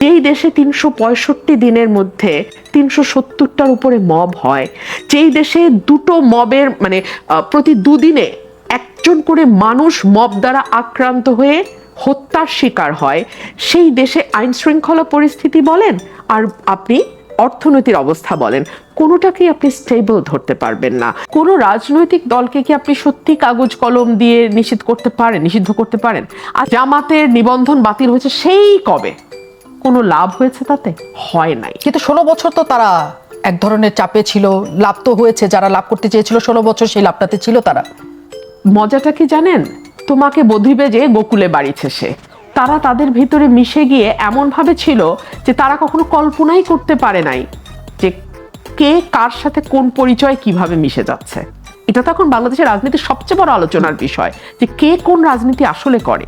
যেই দেশে তিনশো পঁয়ষট্টি দিনের মধ্যে তিনশো সত্তরটার উপরে মব হয়। যেই দেশে দুটো মবের মানে প্রতি দুদিনে একজন করে মানুষ মব দ্বারা আক্রান্ত হয়ে হত্যার শিকার হয়। সেই দেশে আইন শৃঙ্খলা পরিস্থিতি বলেন, আর আপনি অর্থনৈতিক অবস্থা বলেন, কোনোটাকেই আপনি স্টেবল ধরতে পারবেন না। কোনো রাজনৈতিক দলকে কি আপনি সত্যি কাগজ কলম দিয়ে নিষিদ্ধ করতে পারেন, নিষিদ্ধ করতে পারেন? আর জামাতের নিবন্ধন বাতিল হয়েছে সেই কবে? কোনো লাভ হয়েছে তাতে? হয় নাই। কিন্তু ষোলো বছর তো তারা এক ধরনের চাপে ছিল লাভ তো হয়েছে যারা লাভ করতে চেয়েছিল ষোলো বছর সেই লাভটাতে ছিল তারা। মজাটা কি জানেন? তোমাকে বধিবে যে গোকুলে বাড়িছে সে। তারা তাদের ভিতরে মিশে গিয়ে এমনভাবে ছিল যে তারা কখনো কল্পনাই করতে পারে নাই যে কে কার সাথে কোন পরিচয় কীভাবে মিশে যাচ্ছে। এটা তো এখন বাংলাদেশের রাজনীতির সবচেয়ে বড় আলোচনার বিষয় যে কে কোন রাজনীতি আসলে করে।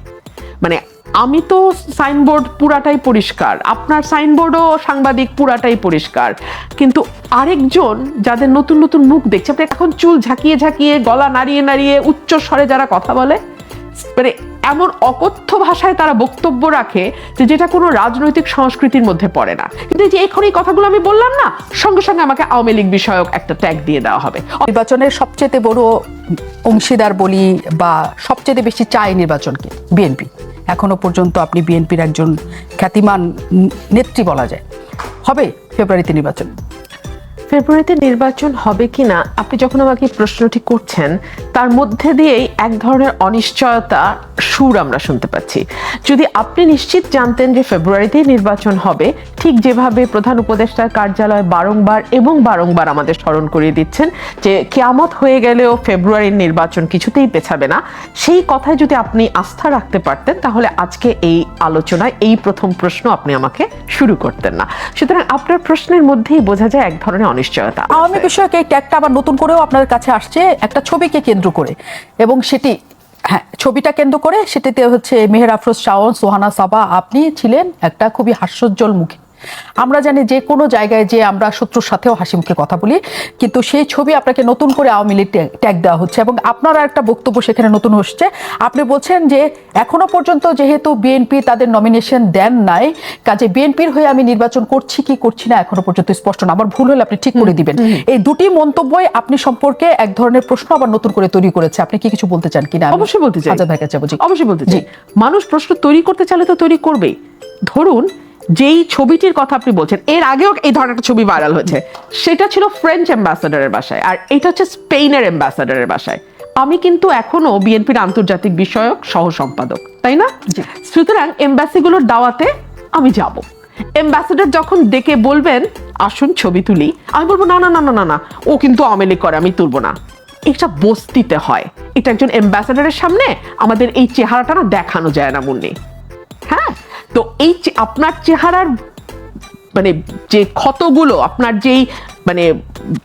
মানে আমি তো সাইনবোর্ড পুরাটাই পরিষ্কার। আপনার সাইনবোর্ডও সাংবাদিক পুরাটাই পরিষ্কার। কিন্তু আরেকজন যাদের নতুন নতুন মুখ দেখছে, আপনি এখন চুল ঝাঁকিয়ে ঝাঁকিয়ে, গলা নাড়িয়ে নাড়িয়ে, উচ্চ স্বরে যারা কথা বলে মানে এমন অকথ্য ভাষায় তারা বক্তব্য রাখে যে যেটা কোনো রাজনৈতিক সংস্কৃতির মধ্যে পড়ে না। কিন্তু যে এখন এই কথাগুলো আমি বললাম না, সঙ্গে সঙ্গে আমাকে আওয়ামী লীগ বিষয়ক একটা ট্যাগ দিয়ে দেওয়া হবে। নির্বাচনের সবচেয়ে বড় অংশীদার বলি বা সবচেয়ে বেশি চায় নির্বাচনকে, বিএনপি। এখনও পর্যন্ত আপনি বিএনপির একজন খ্যাতিমান নেত্রী বলা যায়। হবে ফেব্রুয়ারিতে নির্বাচন। ফেব্রুয়ারিতে নির্বাচন হবে কিনা, আপনি যখন আমাকে প্রশ্নটি করছেন, তার মধ্যে দিয়েই এক ধরনের অনিশ্চয়তা, সুর আমরা শুনতে পাচ্ছি। যদি আপনি নিশ্চিত জানতেন যে ফেব্রুয়ারিতেই নির্বাচন হবে, ঠিক যেভাবে প্রধান উপদেষ্টার কার্যালয় বারংবার এবং বারংবার আমাদের স্মরণ করিয়ে দিচ্ছেন যে কেয়ামত হয়ে গেলেও ফেব্রুয়ারির নির্বাচন কিছুতেই পেছাবে না, সেই কথায় যদি আপনি আস্থা রাখতে পারতেন, তাহলে আজকে এই আলোচনায় এই প্রথম প্রশ্ন আপনি আমাকে শুরু করতেন না। সুতরাং আপনার প্রশ্নের মধ্যেই বোঝা যায় এক ধরনের অনিশ্চয়তা আওয়ামী বিষয়ক এই ট্যাগটা আবার নতুন করেও আপনার কাছে আসছে, একটা ছবিকে কেন্দ্র করে। এবং সেটি হ্যাঁ ছবিটা কেন্দ্র করে সেটিতে হচ্ছে মেহের আফরোজ শাওন, সোহানা সাবা, আপনি ছিলেন একটা খুবই হাস্যোজ্জ্বল মুখে। আমরা জানি যে কোনো জায়গায় যে আমরা শত্রুর সাথেও হাসি মুখে কথা বলি কিন্তু সেই ছবি আপনাকে নতুন করে আওয়ামী লীগ ট্যাগ দেওয়া হচ্ছে এবং আপনার একটা বক্তব্য সেখানে নতুন হচ্ছে। আপনি বলছেন যে এখনও পর্যন্ত যেহেতু বিএনপি তাদের নমিনেশন দেন নাই কাজে বিএনপির হয়ে আমি নির্বাচন করছি কি করছি না এখনও পর্যন্ত স্পষ্ট না। আমার ভুল হলে আপনি ঠিক করে দিবেন। এই দুটি মন্তব্যই আপনি সম্পর্কে এক ধরনের প্রশ্ন আবার নতুন করে তৈরি করেছে। আপনি কি কিছু বলতে চান কিনা? অবশ্যই বলতে চাই। আজাদ ভাইয়ের কাছে অবশ্যই বলতে। চাই। মানুষ প্রশ্ন তৈরি করতে চাইলে তো তৈরি করবেই। ধরুন যেই ছবিটির কথা আপনি বলছেন এর আগেও এই ধরনের একটা ছবি ভাইরাল হয়েছে। সেটা ছিল ফ্রেঞ্চ অ্যাম্বাসাডারের বাসায় আর এটা হচ্ছে স্পেনের অ্যাম্বাসাডারের বাসায়। আমি কিন্তু এখনও বিএনপির আন্তর্জাতিক বিষয়ক সহ সম্পাদক তাই না। সুতরাং এম্বাসিগুলোর দাওয়াতে আমি যাব। এম্বাসেডর যখন ডেকে বলবেন আসুন ছবি তুলি আমি বলব না না না না না না ও কিন্তু আওয়ামী লীগ করে আমি তুলবো না। এটা বস্তিতে হয়। এটা একজন এম্বাসেডারের সামনে আমাদের এই চেহারাটা না দেখানো যায় না মুন্নি। হ্যাঁ? তো এই আপনার চেহারার মানে যে ক্ষতগুলো, আপনার যেই মানে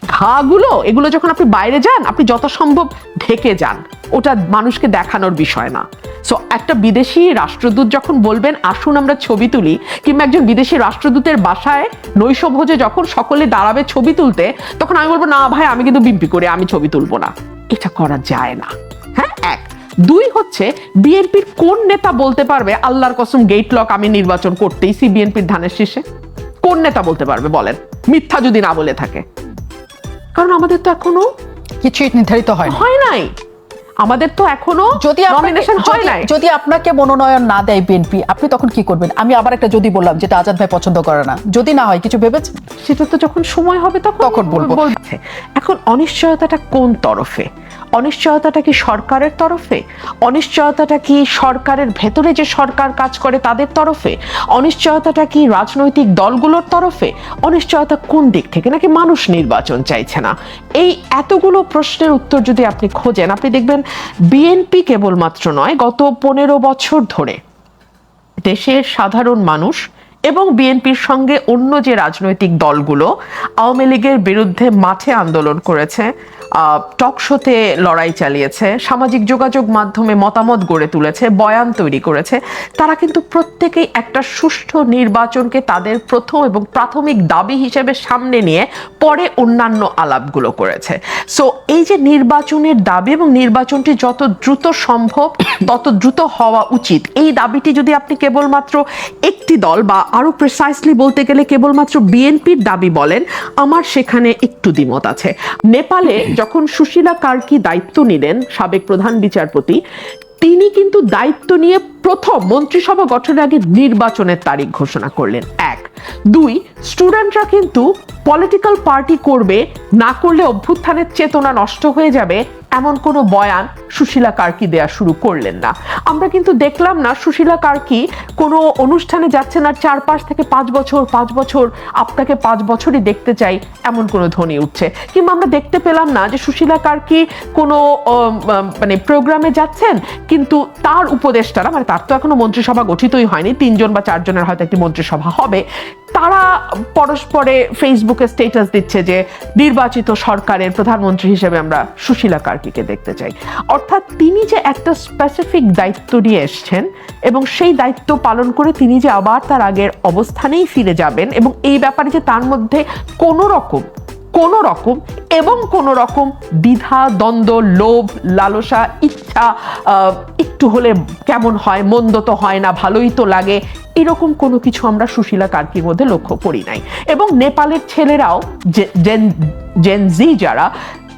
ঘাগুলো, এগুলো যখন আপনি বাইরে যান, আপনি যত সম্ভব ঢেকে যান। ওটা মানুষকে দেখানোর বিষয় না। সো একটা বিদেশি রাষ্ট্রদূত যখন বলবেন, আসুন, আমরা ছবি তুলি, কিংবা একজন বিদেশি রাষ্ট্রদূতের বাসায় নৈশভোজে যখন সকলে দাঁড়াবে ছবি তুলতে, তখন আমি বলব, না ভাই, আমি কিন্তু বিম্পি করে, আমি ছবি তুলবো না। এটা করা যায় না। হ্যাঁ এক। দুই হচ্ছে বিএনপির কোন নেতা বলতে পারবে আল্লাহর কসম গেট লক আমি নির্বাচন করতেইছি বিএনপির ধানের শীর্ষে কোন নেতা বলতে পারবে বলেন? মিথ্যা যদি না বলে থাকে। কারণ আমাদের তো এখনও কিছুই নির্ধারিত হয় হয় নাই। আমাদের তো এখনও যদি নমিনেশন হয় নাই। যদি আপনাকে মনোনয়ন না দেয় বিএনপি আপনি তখন কি করবেন? আমি আবার একটা যদি বললাম যেটা আজাদ ভাই পছন্দ করে না। যদি না হয় কিছু ভেবেছেন? সেটা তো যখন সময় হবে তখন তখন বলব। এখন অনিশ্চয়তাটা কোন তরফে? অনিশ্চয়তাটা কি সরকারের তরফে? অনিশ্চয়তাটা কি সরকারের ভেতরে যে সরকার কাজ করে তাদের তরফে? অনিশ্চয়তাটা কি রাজনৈতিক দলগুলোর তরফে? অনিশ্চয়তা কোন দিক থেকে? নাকি মানুষ নির্বাচন চাইছে না? এই এতগুলো প্রশ্নের উত্তর যদি আপনি খোঁজেন আপনি দেখবেন বিএনপি কেবলমাত্র নয়, গত পনেরো বছর ধরে দেশের সাধারণ মানুষ এবং বিএনপির সঙ্গে অন্য যে রাজনৈতিক দলগুলো, আওয়ামী লীগের বিরুদ্ধে মাঠে আন্দোলন করেছে টক শোতে লড়াই চালিয়েছে, সামাজিক যোগাযোগ মাধ্যমে মতামত গড়ে তুলেছে, বয়ান তৈরি করেছে। তারা কিন্তু প্রত্যেকেই একটা সুষ্ঠু নির্বাচনকে তাদের প্রথম এবং প্রাথমিক দাবি হিসেবে সামনে নিয়ে পরে অন্যান্য আলাপগুলো করেছে। সো এই যে নির্বাচনের দাবি এবং নির্বাচনটি যত দ্রুত সম্ভব, তত দ্রুত হওয়া উচিত। এই দাবিটি যদি আপনি কেবলমাত্র একটি দল বা আরও প্রিসাইসলি বলতে গেলে কেবলমাত্র বিএনপির দাবি বলেন, আমার সেখানে একটু দ্বিমত আছে। নেপালে যখন সুশীলা কার্কি দায়িত্ব নিলেন সাবেক প্রধান বিচারপতি তিনি কিন্তু দায়িত্ব নিয়ে প্রথম মন্ত্রিসভা গঠনের আগে নির্বাচনের তারিখ ঘোষণা করলেন। এক। দুই, স্টুডেন্টরা কিন্তু পলিটিক্যাল পার্টি করবে, না করলে অভ্যুত্থানের চেতনা নষ্ট হয়ে যাবে, এমন কোনো বয়ান সুশীলা কার্কি দেয়া শুরু করলেন না। আমরা কিন্তু দেখলাম না সুশীলা কার্কি কোনো অনুষ্ঠানে যাচ্ছেন আর চার পাঁচ থেকে পাঁচ বছর পাঁচ বছর আপনাকে পাঁচ বছরই দেখতে চাই, এমন কোনো ধ্বনি উঠছে। কিংবা আমরা দেখতে পেলাম না যে সুশীলা কার্কি কোনো মানে প্রোগ্রামে যাচ্ছেন, কিন্তু তার উপদেষ্টারা মানে তার তো এখনও মন্ত্রিসভা গঠিতই হয়নি। তিনজন বা চারজনের হয়তো একটি মন্ত্রিসভা হবে। তারা পরস্পরে ফেসবুকে স্টেটাস দিচ্ছে যে নির্বাচিত সরকারের প্রধানমন্ত্রী হিসেবে আমরা সুশীলা কার্কিকে দেখতে চাই। অর্থাৎ তিনি যে একটা স্পেসিফিক দায়িত্ব নিয়ে এসছেন এবং সেই দায়িত্ব পালন করে তিনি যে আবার তার আগের অবস্থানেই ফিরে যাবেন এবং এই ব্যাপারে যে তার মধ্যে কোনো রকম কোনো রকম এবং কোনো রকম দ্বিধা, দ্বন্দ্ব, লোভ, লালসা, ইচ্ছা একটু হলে কেমন হয়, মন্দ তো হয় না, ভালোই তো লাগে, এরকম কোনো কিছু আমরা সুশীলা কার্কির মধ্যে লক্ষ্য করি নাই। এবং নেপালের ছেলেরাও জেন জেন জি যারা,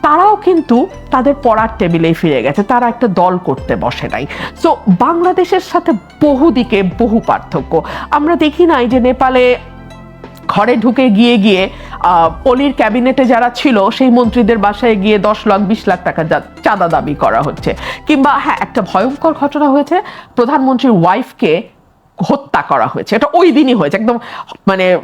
তারাও কিন্তু তাদের পড়ার টেবিলেই ফিরে গেছে, তারা একটা দল করতে বসে নাই। সো বাংলাদেশের সাথে বহু দিকে বহু পার্থক্য। আমরা দেখি নাই যে নেপালে ঘরে ঢুকে গিয়ে গিয়ে অলির ক্যাবিনেটে যারা ছিল সেই মন্ত্রীদের বাসায় গিয়ে দশ লাখ বিশ লাখ টাকা চাঁদা দাবি করা হচ্ছে। কিংবা হ্যাঁ একটা ভয়ঙ্কর ঘটনা হয়েছে। প্রধানমন্ত্রীর ওয়াইফকে হত্যা করা হয়েছে। এটা ওই দিনই হয়েছে। একদম মানে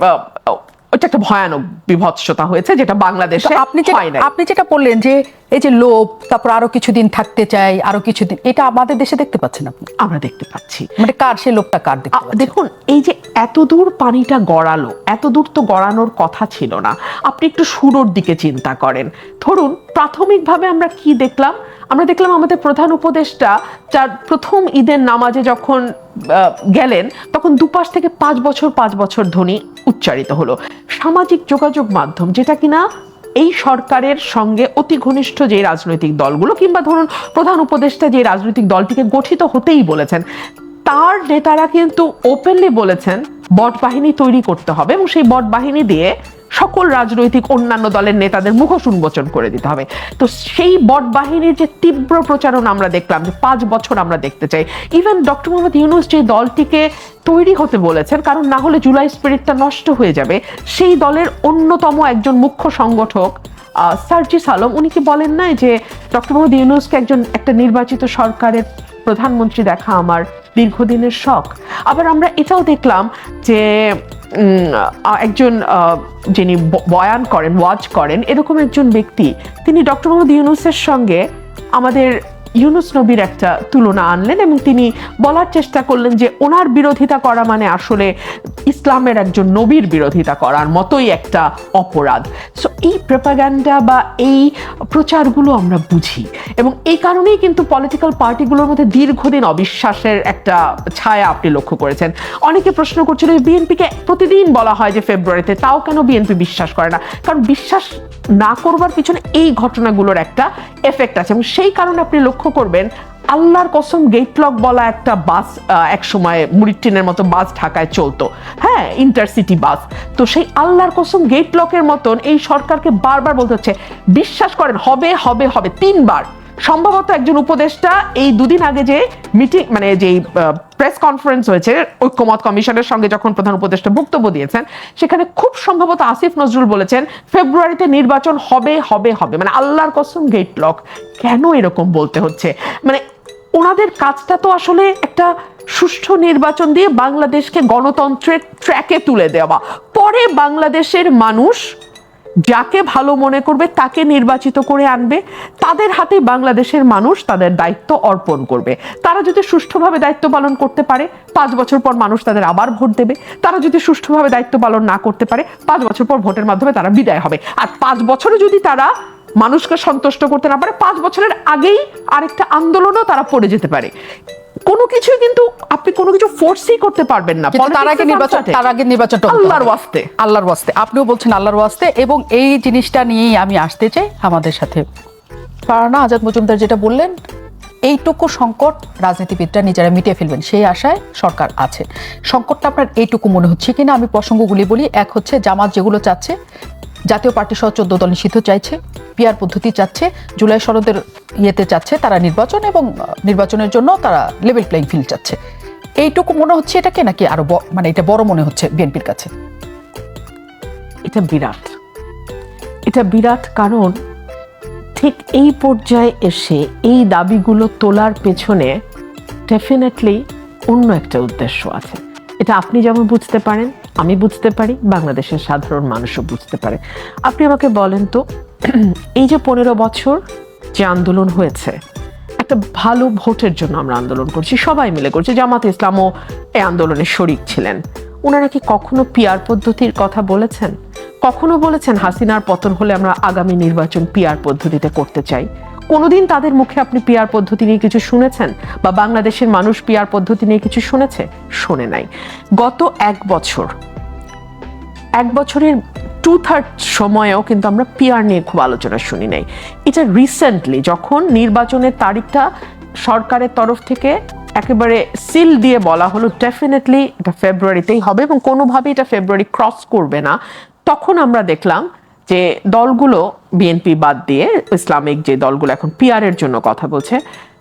ওটা একটা ভয়ানক বিভৎসতা হয়েছে যেটা বাংলাদেশে আপনি আপনি যেটা বললেন যে এই যে লোভ তারপর আরও কিছুদিন থাকতে চাই আরও কিছুদিন এটা আমাদের দেশে দেখতে পাচ্ছেন আপনি? আমরা দেখতে পাচ্ছি। মানে কার সে লোভটা কার দেখতে দেখুন এই যে এত দূর পানিটা গড়ালো এত দূর তো গড়ানোর কথা ছিল না। আপনি একটু শুরুর দিকে চিন্তা করেন। ধরুন প্রাথমিকভাবে আমরা কি দেখলাম? আমরা দেখলাম আমাদের প্রধান উপদেষ্টা যার প্রথম ঈদের নামাজে যখন আহ, গেলেন তখন দুপাশ থেকে পাঁচ বছর পাঁচ বছর ধ্বনি উচ্চারিত হলো। সামাজিক যোগাযোগ মাধ্যম যেটা কিনা এই সরকারের সঙ্গে অতি ঘনিষ্ঠ যে রাজনৈতিক দলগুলো কিংবা ধরুন প্রধান উপদেষ্টা যে রাজনৈতিক দলটিকে গঠিত হতেই বলেছেন, তার নেতারা কিন্তু ওপেনলি বলেছেন বট বাহিনী তৈরি করতে হবে এবং সেই বট বাহিনী দিয়ে সকল রাজনৈতিক অন্যান্য দলের নেতাদের মুখোশ উন্মোচন করে দিতে হবে। তো সেই বট বাহিনীর যে তীব্র প্রচারণা আমরা দেখলাম, যে পাঁচ বছর আমরা দেখতে চাই। ইভেন ডক্টর মোহাম্মদ ইউনুস যে দলটিকে তৈরি হতে বলেছেন, কারণ না হলে জুলাই স্পিরিটটা নষ্ট হয়ে যাবে, সেই দলের অন্যতম একজন মুখ্য সংগঠক সার্জিস আলম, উনি কি বলেন নাই যে ডক্টর মোহাম্মদ ইউনুসকে একজন একটা নির্বাচিত সরকারের প্রধানমন্ত্রী দেখা আমার দীর্ঘদিনের শখ? আবার আমরা এটাও দেখলাম যে একজন যিনি বয়ান করেন, ওয়াজ করেন, এরকম একজন ব্যক্তি, তিনি ডক্টর মোহাম্মদ ইউনুসের সঙ্গে আমাদের ইউনুস নবীর একটা তুলনা আনলেন এবং তিনি বলার চেষ্টা করলেন যে ওনার বিরোধিতা করা মানে আসলে ইসলামের একজন নবীর বিরোধিতা করার মতোই একটা অপরাধ। সো এই প্রপাগান্ডা বা এই প্রচারগুলো আমরা বুঝি এবং এই কারণেই কিন্তু পলিটিক্যাল পার্টিগুলোর মধ্যে দীর্ঘদিন অবিশ্বাসের একটা ছায়া আপনি লক্ষ্য করেছেন। অনেকে প্রশ্ন করছিল যে বিএনপিকে প্রতিদিন বলা হয় যে ফেব্রুয়ারিতে, তাও কেন বিএনপি বিশ্বাস করে না? কারণ বিশ্বাস না করবার পিছনে এই ঘটনাগুলোর একটা এফেক্ট আছে। এবং সেই কারণে আপনি লক্ষ্য করবেন, আল্লাহর কসম গেটলক বলা একটা বাস এক সময় মুরিট্টিনের মতো বাস ঢাকায় চলতো। হ্যাঁ ইন্টারসিটি বাস তো সেই আল্লাহর কসম গেটলকের মতন এই সরকারকে বারবার বলতে হচ্ছে, বিশ্বাস করেন, হবে হবে হবে, তিনবার। সম্ভবত একজন উপদেষ্টা এই দুদিন আগে যে মিটিং মানে যে প্রেস কনফারেন্স হয়েছে, ঐক্যমত কমিশনের সঙ্গে যখন প্রধান উপদেষ্টা বক্তব্য দিয়েছেন, সেখানে খুব সম্ভবত আসিফ নজরুল বলেছেন, ফেব্রুয়ারিতে নির্বাচন হবে হবে হবে। মানে আল্লাহর কসম গেট লক কেন এরকম বলতে হচ্ছে? মানে ওনাদের কাজটা তো আসলে একটা সুষ্ঠু নির্বাচন দিয়ে বাংলাদেশকে গণতন্ত্রের ট্র্যাকে তুলে দেওয়া। পরে বাংলাদেশের মানুষ যাকে ভালো মনে করবে, তাকে নির্বাচিত করে আনবে। তাদের হাতে বাংলাদেশের মানুষ তাদের দায়িত্ব অর্পণ করবে। তারা যদি সুষ্ঠুভাবে দায়িত্ব পালন করতে পারে, পাঁচ বছর পর মানুষ তাদের আবার ভোট দেবে। তারা যদি সুষ্ঠুভাবে দায়িত্ব পালন না করতে পারে, পাঁচ বছর পর ভোটের মাধ্যমে তারা বিদায় হবে। আর পাঁচ বছরে যদি তারা মানুষকে সন্তুষ্ট করতে না পারে, পাঁচ বছরের আগেই আরেকটা আন্দোলনও তারা পড়ে যেতে পারে। কোনো কিছুই কিন্তু আপনি কোনো কিছু ফোর্সই করতে পারবেন না। কিন্তু তার আগে নির্বাচন তার আগে নির্বাচনটা আল্লাহর ওয়াস্তে। আল্লাহর ওয়াস্তে। আপনিও বলছেন আল্লাহর ওয়াস্তে এবং এই জিনিসটা নিয়েই আমি আসতে চাই আমাদের সাথে। ফারানা আজাদ মজুমদার যেটা বললেন এইটুকু সংকট রাজনীতিবিদরা নিজেরা মিটিয়ে ফেলবেন। সেই আশায় সরকার আছে। সংকটটা আপনার এইটুকু মনে হচ্ছে কিনা আমি প্রসঙ্গগুলি বলি। এক হচ্ছে জামাত যেগুলো চাচ্ছে জাতীয় পার্টি সহ চোদ্দ দল নিষিদ্ধ চাইছে পিয়ার পদ্ধতি চাচ্ছে জুলাই সনদের ইয়েতে চাচ্ছে তারা নির্বাচন এবং নির্বাচনের জন্য তারা লেভেল প্লেইং ফিল্ড চাচ্ছে। এইটুকু মনে হচ্ছে এটাকে নাকি আরও মানে এটা বড় মনে হচ্ছে বিএনপির কাছে? এটা বিরাট। এটা বিরাট কারণ ঠিক এই পর্যায়ে এসে এই দাবিগুলো তোলার পেছনে ডেফিনেটলি অন্য একটা উদ্দেশ্য আছে। এটা আপনি যেমন বুঝতে পারেন, আমি বুঝতে পারি, বাংলাদেশের সাধারণ মানুষও বুঝতে পারে। আপনি আমাকে বলেন তো, এই যে পনেরো বছর যে আন্দোলন হয়েছে। একটা ভালো ভোটের জন্য আমরা আন্দোলন করছি, সবাই মিলে করছি। জামাত ইসলামও এই আন্দোলনে শরিক ছিলেন। ওনারা কি কখনো পিয়ার পদ্ধতির কথা বলেছেন? কখনো বলেছেন হাসিনার পতন হলে আমরা আগামী নির্বাচন পিয়ার পদ্ধতিতে করতে চাই? কোনোদিন তাদের মুখে আপনি পিয়ার পদ্ধতি নিয়ে কিছু শুনেছেন? বা বাংলাদেশের মানুষ পিয়ার পদ্ধতি নিয়ে কিছু শুনেছে? শোনে নাই। গত এক বছর, এক বছরের টু থার্ড সময়েও কিন্তু আমরা পিয়ার নিয়ে খুব আলোচনা শুনি নাই। এটা রিসেন্টলি যখন নির্বাচনের তারিখটা সরকারের তরফ থেকে একেবারে সিল দিয়ে বলা হলো ডেফিনেটলি এটা ফেব্রুয়ারিতেই হবে এবং কোনোভাবেই এটা ফেব্রুয়ারি ক্রস করবে না। তখন আমরা দেখলাম যে দলগুলো বিএনপি বাদ দিয়ে ইসলামিক যে দলগুলো এখন পিআর এর জন্য কথা বলছে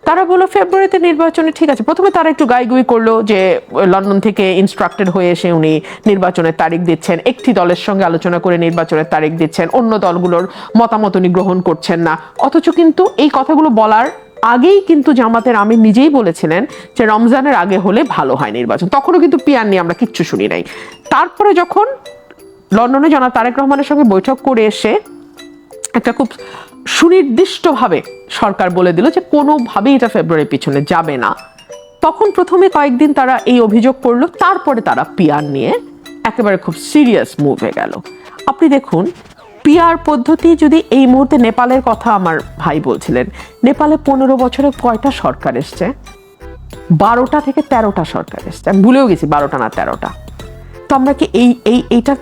তারা বলল, ফেব্রুয়ারিতে নির্বাচনে ঠিক আছে। প্রথমে তারা একটু গাইগুই করল যে, লন্ডন থেকে ইনস্ট্রাক্টেড হয়ে এসে উনি নির্বাচনের তারিখ দিচ্ছেন। একটি দলের সঙ্গে আলোচনা করে নির্বাচনের তারিখ দিচ্ছেন। অন্য দলগুলোর মতামত উনি গ্রহণ করছেন না। অথচ কিন্তু এই কথাগুলো বলার আগেই কিন্তু জামাতের আমি নিজেই বলেছিলেন যে, রমজানের আগে হলে ভালো হয় নির্বাচন। তখনও কিন্তু পিয়ার নিয়ে আমরা কিচ্ছু শুনি নাই। তারপরে যখন লন্ডনে জনাব তারেক রহমানের সঙ্গে বৈঠক করে এসে একটা খুব সুনির্দিষ্টভাবে সরকার বলে দিল যে কোনোভাবেই এটা ফেব্রুয়ারির পিছনে যাবে না। তখন প্রথমে কয়েকদিন তারা এই অভিযোগ করল, তারপরে তারা পিয়ার নিয়ে একেবারে খুব সিরিয়াস মুভ হয়ে গেল। আপনি দেখুন পিয়ার পদ্ধতি যদি এই মুহূর্তে নেপালের কথা আমার ভাই বলছিলেন, নেপালে পনেরো বছরে কয়টা সরকার এসছে? বারোটা থেকে তেরোটা সরকার এসছে। আমি ভুলেও গেছি, বারোটা না তেরোটা। তো আমরা কি এই এই, এইটা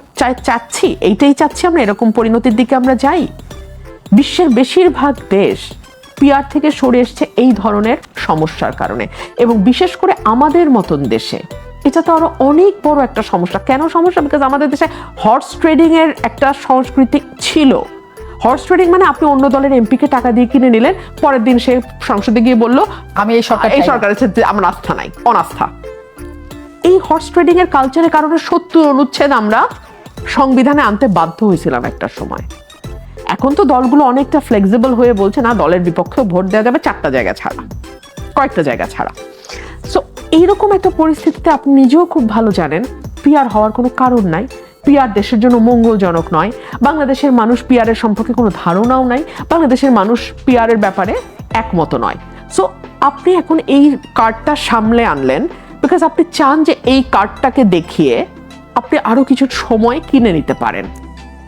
চাচ্ছি? এইটাই চাচ্ছি আমরা? এরকম পরিণতির দিকে আমরা যাই? বিশ্বের বেশিরভাগ দেশ পিয়ার থেকে সরে এসছে এই ধরনের সমস্যার কারণে। এবং বিশেষ করে আমাদের মতন দেশে এটা তো আরও অনেক বড় একটা সমস্যা। কেন সমস্যা? বিকজ আমাদের দেশে হর্স ট্রেডিং এর একটা সংস্কৃতি ছিল। হর্স ট্রেডিং মানে আপনি অন্য দলের এমপিকে টাকা দিয়ে কিনে নিলেন পরের দিন সে সংসদে গিয়ে বলল আমি এই সরকার এই সরকারের সাথে আমার আস্থা নাই অনাস্থা। এই হর্স ট্রেডিং এর কালচারের কারণে সত্তর অনুচ্ছেদ আমরা সংবিধানে আনতে বাধ্য হয়েছিলাম একটা সময়। এখন তো দলগুলো অনেকটা ফ্লেক্সিবল হয়ে বলছে, না, দলের বিপক্ষে ভোট দেওয়া যাবে, চারটা জায়গা ছাড়া, কয়েকটা জায়গা ছাড়া। সো এইরকম একটা পরিস্থিতিতে আপনি নিজেও খুব ভালো জানেন পিয়ার হওয়ার কোনো কারণ নাই। পিয়ার দেশের জন্য মঙ্গলজনক নয়। বাংলাদেশের মানুষ পিয়ারের সম্পর্কে কোনো ধারণাও নাই। বাংলাদেশের মানুষ পিয়ারের ব্যাপারে একমত নয়। সো আপনি এখন এই কার্ডটা সামলে আনলেন বিকজ আপনি চান যে এই কার্ডটাকে দেখিয়ে আপনি আরও কিছু সময় কিনে নিতে পারেন।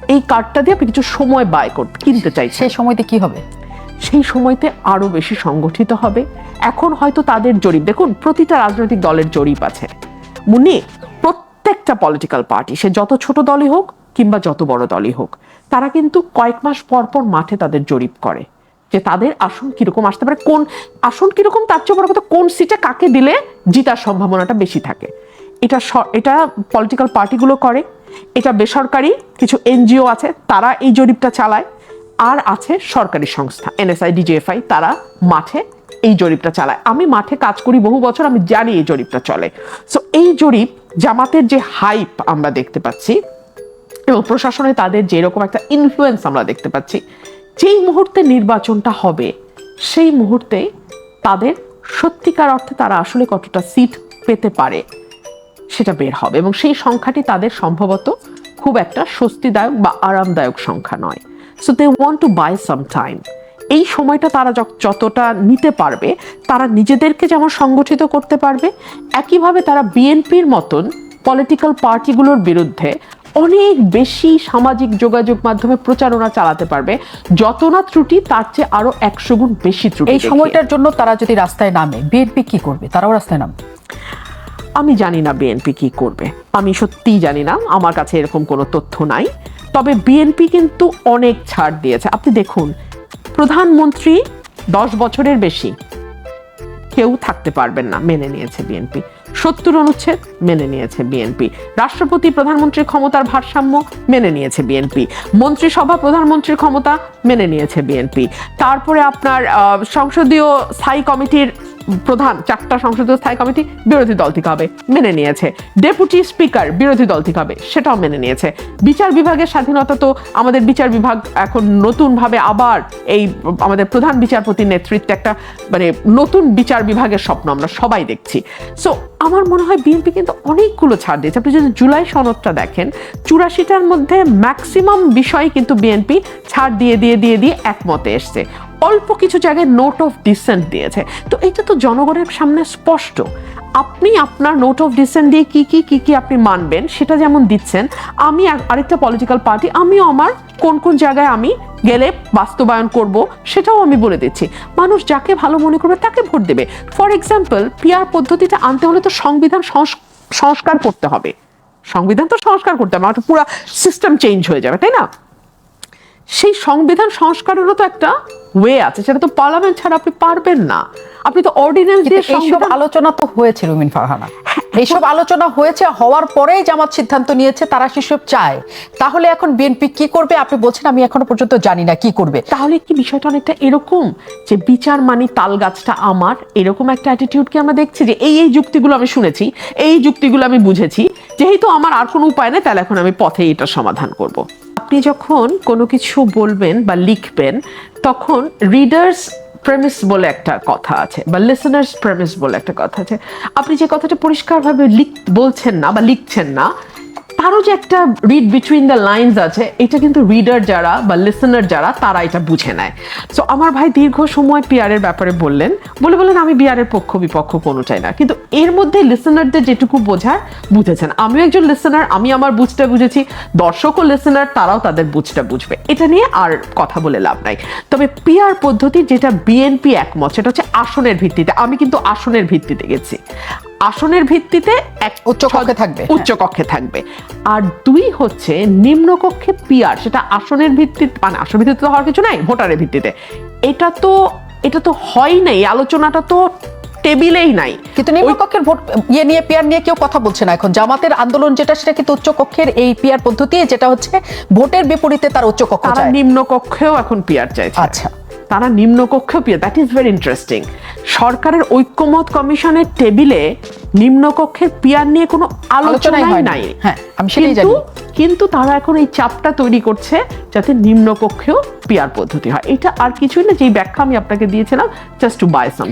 এই কার্ডটা দিয়ে আপনি কিছু সময় বাই করতে কিনতে চাইছেন। সেই সময়তে কি হবে? সেই সময়তে আরও বেশি সংগঠিত হবে। এখন হয়তো তাদের জরিপ দেখুন প্রতিটা রাজনৈতিক দলের জরিপ আছে। মুনি প্রত্যেকটা পলিটিক্যাল পার্টি সে যত ছোট দলই হোক কিংবা যত বড় দলই হোক তারা কিন্তু কয়েক মাস পর পর মাঠে তাদের জরিপ করে যে তাদের আসন কীরকম আসতে পারে কোন আসন কীরকম তার চেয়ে বড় কথা কোন সিটে কাকে দিলে জিতার সম্ভাবনাটা বেশি থাকে। এটা এটা পলিটিক্যাল পার্টিগুলো করে। এটা বেসরকারি, কিছু এনজিও আছে, তারা এই জরিপটা চালায়। আর আছে সরকারি সংস্থা, এনএসআই, ডিজিএফআই, তারা মাঠে এই জরিপটা চালায়। আমি মাঠে কাজ করি বহু বছর, আমি জানি এই জরিপটা চলে। সো এই জরিপ, জামাতের যে হাইপ আমরা দেখতে পাচ্ছি, এবং প্রশাসনে তাদের যেরকম একটা ইনফ্লুয়েন্স আমরা দেখতে পাচ্ছি, যেই মুহূর্তে নির্বাচনটা হবে, সেই মুহূর্তে তাদের সত্যিকার অর্থে তারা আসলে কতটা সিট পেতে পারে। সেটা বের হবে এবং সেই সংখ্যাটি তাদের সম্ভবত খুব একটা স্বস্তিদায়ক বা আরামদায়ক সংখ্যা নয়। So they want to buy some time এই সময়টা তারা যত- যতটা নিতে পারবে তারা নিজেদেরকে যেমন সংগঠিত করতে পারবে একইভাবে তারা বিএনপির মতন পলিটিক্যাল পার্টিগুলোর বিরুদ্ধে অনেক বেশি সামাজিক যোগাযোগ মাধ্যমে প্রচারণা চালাতে পারবে। যত না ত্রুটি তার চেয়ে আরও একশো গুণ বেশি ত্রুটি এই সময়টার জন্য তারা যদি রাস্তায় নামে বিএনপি কি করবে? তারাও রাস্তায় নামবে। আমি জানি না বিএনপি কি করবে। আমি সত্যিই জানি না, আমার কাছে এরকম কোনো তথ্য নাই। তবে বিএনপি কিন্তু অনেক ছাড় দিয়েছে। আপনি দেখুন, প্রধানমন্ত্রী দশ বছরের বেশি কেউ থাকতে পারবেন না মেনে নিয়েছে বিএনপি সত্তর অনুচ্ছেদ মেনে নিয়েছে বিএনপি রাষ্ট্রপতি প্রধানমন্ত্রীর ক্ষমতার ভারসাম্য মেনে নিয়েছে বিএনপি মন্ত্রিসভা প্রধানমন্ত্রীর ক্ষমতা মেনে নিয়েছে বিএনপি তারপরে আপনার সংসদীয় স্থায়ী কমিটির প্রধান চারটা সংসদীয় স্থায়ী কমিটি বিরোধী দল থেকে হবে, মেনে নিয়েছে। ডেপুটি স্পিকার বিরোধী দল থেকে হবে, সেটাও মেনে নিয়েছে। বিচার বিভাগের স্বাধীনতা তো আমাদের বিচার বিভাগ এখন নতুনভাবে আবার এই আমাদের প্রধান বিচারপতির নেতৃত্বে একটা মানে নতুন বিচার বিভাগের স্বপ্ন আমরা সবাই দেখছি। সো আমার মনে হয় বিএনপি কিন্তু অনেকগুলো ছাড় দিয়েছে। আপনি যদি জুলাই সনদটা দেখেন, চুরাশিটার মধ্যে ম্যাক্সিমাম বিষয় কিন্তু বিএনপি ছাড় দিয়ে দিয়ে দিয়ে দিয়ে একমতে এসছে। অল্প কিছু জায়গায় নোট অফ ডিসেন্ট দিয়েছে। তো এটা তো জনগণের সামনে স্পষ্ট। আপনি আপনার নোট অফ ডিসেন্ট দিয়ে কি কি কি কি আপনি মানবেন, সেটা যেমন দিচ্ছেন, আমি আরেকটা পলিটিক্যাল পার্টি আমিও আমার কোন কোন জায়গায় আমি গেলে বাস্তবায়ন করব, সেটাও আমি বলে দিচ্ছি। মানুষ যাকে ভালো মনে করবে তাকে ভোট দেবে। ফর এক্সাম্পল পিআর পদ্ধতিটা আনতে হলে তো সংবিধান সংস- সংস্কার করতে হবে। সংবিধান তো সংস্কার করতে হবে পুরো সিস্টেম চেঞ্জ হয়ে যাবে, তাই না? সেই সংবিধান সংস্কারেরও তো একটা ওয়ে আছে সেটা তো পার্লামেন্ট ছাড়া আপনি পারবেন না। আপনি তো অর্ডিন্যান্স দিয়ে এইসব আলোচনা তো হয়েছে রুমিন ফারহানা। এইসব আলোচনা হয়েছে হওয়ার পরেই জামাত সিদ্ধান্ত নিয়েছে তারা সেসব চায়। তাহলে এখন বিএনপি কি করবে? আপনি বলছেন আমি এখনও পর্যন্ত জানি না কি করবে। তাহলে কি বিষয়টা অনেকটা এরকম যে বিচার মানি তাল গাছটা আমার? এরকম একটা অ্যাটিটিউড কি আমরা দেখছি? যে এই এই যুক্তিগুলো আমি শুনেছি এই যুক্তিগুলো আমি বুঝেছি যেহেতু আমার আর কোনো উপায় নেই তাহলে এখন আমি পথে এটা সমাধান করব। আপনি যখন কোনো কিছু বলবেন বা লিখবেন তখন রিডার্স প্রেমিস বলে একটা কথা আছে, বা লিসনার্স প্রেমিস বলে একটা কথা আছে। আপনি যে কথাটা পরিষ্কারভাবে লিখ, বলছেন না বা লিখছেন না তারও যে একটা রিড বিটুইন দ্য লাইনস আছে, এটা কিন্তু রিডার যারা বা লিসনার যারা, তারা এটা বুঝে নেয়। সো আমার ভাই দীর্ঘ সময় পিয়ারের ব্যাপারে বললেন, বলে বললেন, আমি বিয়ারের পক্ষ বিপক্ষ কোনো চাই না। কিন্তু এর মধ্যে লিসনারদের যেটুকু বোঝার, বুঝেছেন। আমিও একজন লিসনার আমি আমার বুঝটা বুঝেছি। দর্শকও লিসনার তারাও তাদের বুঝটা বুঝবে। এটা নিয়ে আর কথা বলে লাভ নাই। তবে পিয়ার পদ্ধতি যেটা বিএনপি একমত, সেটা হচ্ছে আসনের ভিত্তিতে। আমি কিন্তু আসনের ভিত্তিতে গেছি। আসনের ভিত্তিতে এক উচ্চ কক্ষে থাকবে। উচ্চ কক্ষে থাকবে। আর দুই হচ্ছে নিম্ন কক্ষে পিয়ার সেটা আসনের ভিত্তিতে মানে আসন ভিত্তিতে তো হওয়ার কিছু নাই ভোটারের ভিত্তিতে। এটা তো এটা তো হয় নাই আলোচনাটা তো টেবিলেই নাই। কিন্তু নিম্নকক্ষের ভোট ইয়ে নিয়ে পিয়ার নিয়ে কেউ কথা বলছে না এখন। জামাতের আন্দোলন যেটা সেটা কিন্তু উচ্চ কক্ষের এই পিয়ার পদ্ধতি যেটা হচ্ছে ভোটের বিপরীতে তার উচ্চ কক্ষ নিম্ন কক্ষেও এখন পিয়ার চাইছে। আচ্ছা। তারা নিম্ন কক্ষেও পিয়ার দ্যাট ইজ ভেরি ইন্টারেস্টিং সরকারের ঐক্যমত কমিশনের টেবিলে নিম্ন কক্ষের পিয়ার নিয়ে কোনো আলোচনাই হয় নাই। হ্যাঁ, আমি সেটাই কিন্তু জানি। কিন্তু তারা এখন এই চাপটা তৈরি করছে যাতে নিম্ন কক্ষেও পিয়ার পদ্ধতি হয়। এটা আর কিছুই না যেই ব্যাখ্যা আমি আপনাকে দিয়েছিলাম জাস্ট টু বাই সাম